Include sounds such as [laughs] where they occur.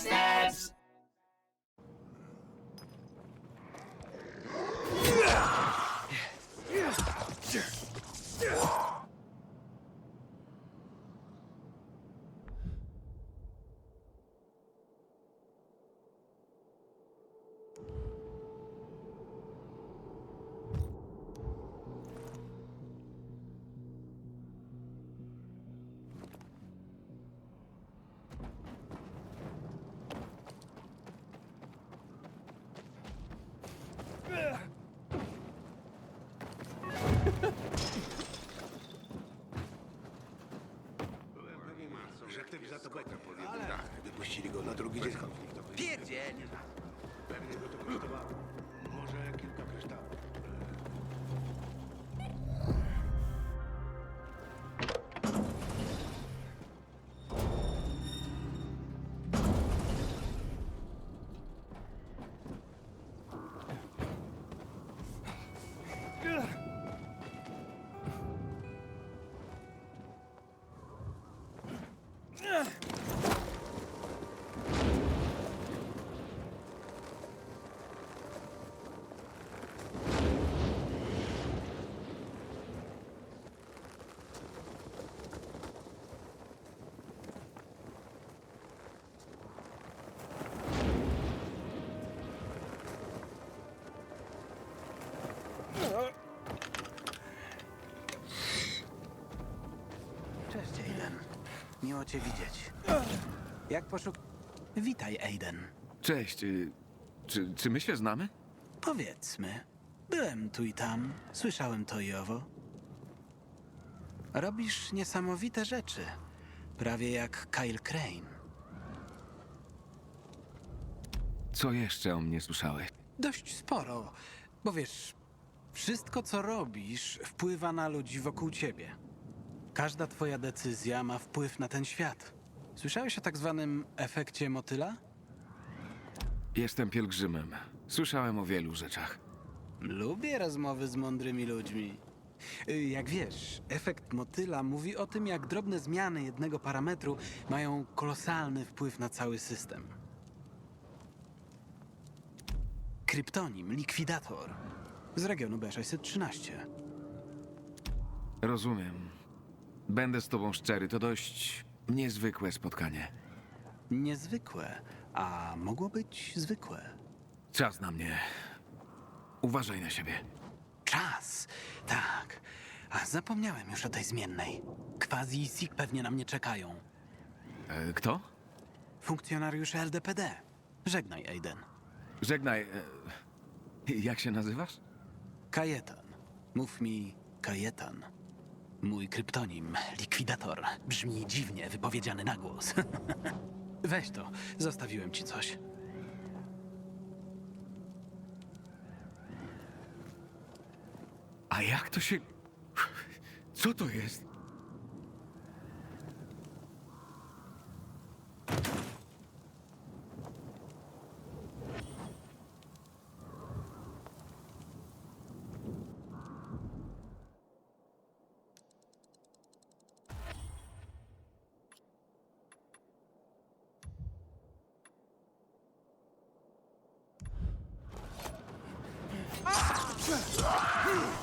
Yeah. Że ktoś za to podjął dach. Wypuścili go na drugi dzień. Pierdziel! Pewnie go to kosztowało. Cześć, Miło cię widzieć. Jak poszuk... Witaj, Aiden. Cześć. y, Czy, czy my się znamy? Powiedzmy. Byłem tu i tam, słyszałem to i owo. Robisz niesamowite rzeczy. Prawie jak Kyle Crane. Co jeszcze o mnie słyszałeś? Dość sporo, bo wiesz, wszystko co robisz wpływa na ludzi wokół ciebie. Każda twoja decyzja ma wpływ na ten świat. Słyszałeś o tak zwanym efekcie motyla? Jestem pielgrzymem. Słyszałem o wielu rzeczach. Lubię rozmowy z mądrymi ludźmi. Y, Jak wiesz, efekt motyla mówi o tym, jak drobne zmiany jednego parametru mają kolosalny wpływ na cały system. Kryptonim, likwidator. Z regionu B613. Rozumiem. Będę z tobą szczery, to dość niezwykłe spotkanie. Niezwykłe, a mogło być zwykłe. Czas na mnie. Uważaj na siebie. Czas, tak. A zapomniałem już o tej zmiennej. Quasi i Sik pewnie na mnie czekają. E, kto? Funkcjonariusze LDPD. Żegnaj, Aiden. Żegnaj. E, jak się nazywasz? Kajetan. Mów mi Kajetan. Mój kryptonim, likwidator. Brzmi dziwnie wypowiedziany na głos. [laughs] Weź to, zostawiłem ci coś. A jak to się. Co to jest? あっ!